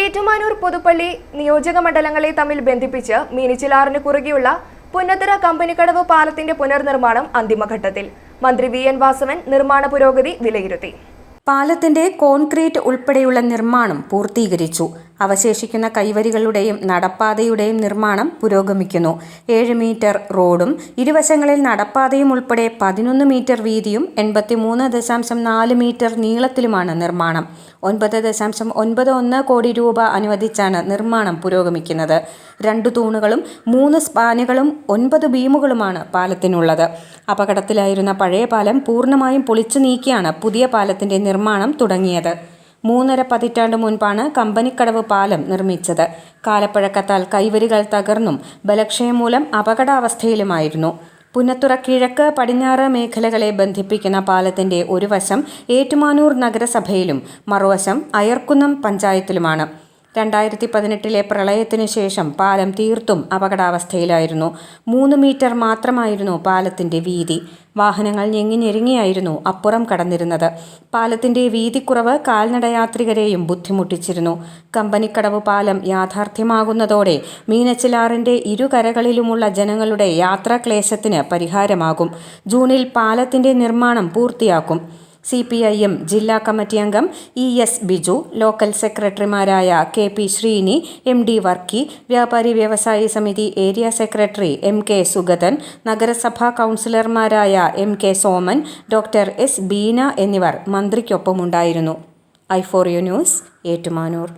ഏറ്റുമാനൂർ പുതുപ്പള്ളി നിയോജക മണ്ഡലങ്ങളെ തമ്മിൽ ബന്ധിപ്പിച്ച് മീനിച്ചിലാറിന് കുറുകെയുള്ള പുന്നത്തറ കമ്പനിക്കടവ് പാലത്തിന്റെ പുനർനിർമ്മാണം അന്തിമഘട്ടത്തിൽ. മന്ത്രി വി എൻ വാസവൻ നിർമ്മാണ പുരോഗതി വിലയിരുത്തി. പാലത്തിന്റെ കോൺക്രീറ്റ് ഉൾപ്പെടെയുള്ള നിർമ്മാണം പൂർത്തീകരിച്ചു. അവശേഷിക്കുന്ന കൈവരികളുടെയും നടപ്പാതയുടെയും നിർമ്മാണം പുരോഗമിക്കുന്നു. ഏഴ് മീറ്റർ റോഡും ഇരുവശങ്ങളിൽ നടപ്പാതയും ഉൾപ്പെടെ പതിനൊന്ന് മീറ്റർ വീതിയും എൺപത്തിമൂന്ന് ദശാംശം നാല് മീറ്റർ നീളത്തിലുമാണ് നിർമ്മാണം. ഒൻപത് ദശാംശം ഒൻപത് ഒന്ന് കോടി രൂപ അനുവദിച്ചാണ് നിർമ്മാണം പുരോഗമിക്കുന്നത്. രണ്ട് തൂണുകളും മൂന്ന് സ്പാനുകളും ഒൻപത് ബീമുകളുമാണ് പാലത്തിനുള്ളത്. അപകടത്തിലായിരുന്ന പഴയ പാലം പൂർണമായും പൊളിച്ചു നീക്കിയാണ് പുതിയ പാലത്തിന്റെ നിർമ്മാണം തുടങ്ങിയത്. മൂന്നര പതിറ്റാണ്ട് മുൻപാണ് കമ്പനിക്കടവ് പാലം നിർമ്മിച്ചത്. കാലപ്പഴക്കത്താൽ കൈവരികൾ തകർന്നും ബലക്ഷയം മൂലം അപകടാവസ്ഥയിലുമായിരുന്നു. പുന്നത്തുറ കിഴക്ക് പടിഞ്ഞാറ് മേഖലകളെ ബന്ധിപ്പിക്കുന്ന പാലത്തിന്റെ ഒരു വശം ഏറ്റുമാനൂർ നഗരസഭയിലും മറുവശം അയർക്കുന്നം പഞ്ചായത്തിലുമാണ്. രണ്ടായിരത്തി പതിനെട്ടിലെ പ്രളയത്തിന് ശേഷം പാലം തീർത്തും അപകടാവസ്ഥയിലായിരുന്നു. മൂന്ന് മീറ്റർ മാത്രമായിരുന്നു പാലത്തിന്റെ വീതി. വാഹനങ്ങൾ ഞെങ്ങിഞ്ഞെരുങ്ങിയായിരുന്നു അപ്പുറം കടന്നിരുന്നത്. പാലത്തിന്റെ വീതിക്കുറവ് കാൽനടയാത്രികരെയും ബുദ്ധിമുട്ടിച്ചിരുന്നു. കമ്പനിക്കടവ് പാലം യാഥാർത്ഥ്യമാകുന്നതോടെ മീനച്ചിലാറിന്റെ ഇരുകരകളിലുമുള്ള ജനങ്ങളുടെ യാത്രാക്ലേശത്തിന് പരിഹാരമാകും. ജൂണിൽ പാലത്തിന്റെ നിർമ്മാണം പൂർത്തിയാക്കും. സി പി ഐ എം ജില്ലാ കമ്മിറ്റി അംഗം ഇ എസ് ബിജു ലോക്കൽ സെക്രട്ടറിമാരായ K P Sreeni M D Varkey വ്യാപാരി വ്യവസായി സമിതി area secretary M K Sugathan നഗരസഭാ കൗൺസിലർമാരായ M K Soman doctor S Beena എന്നിവർ മന്ത്രിക്കൊപ്പമുണ്ടായിരുന്നു. I four U news Ettumanoor.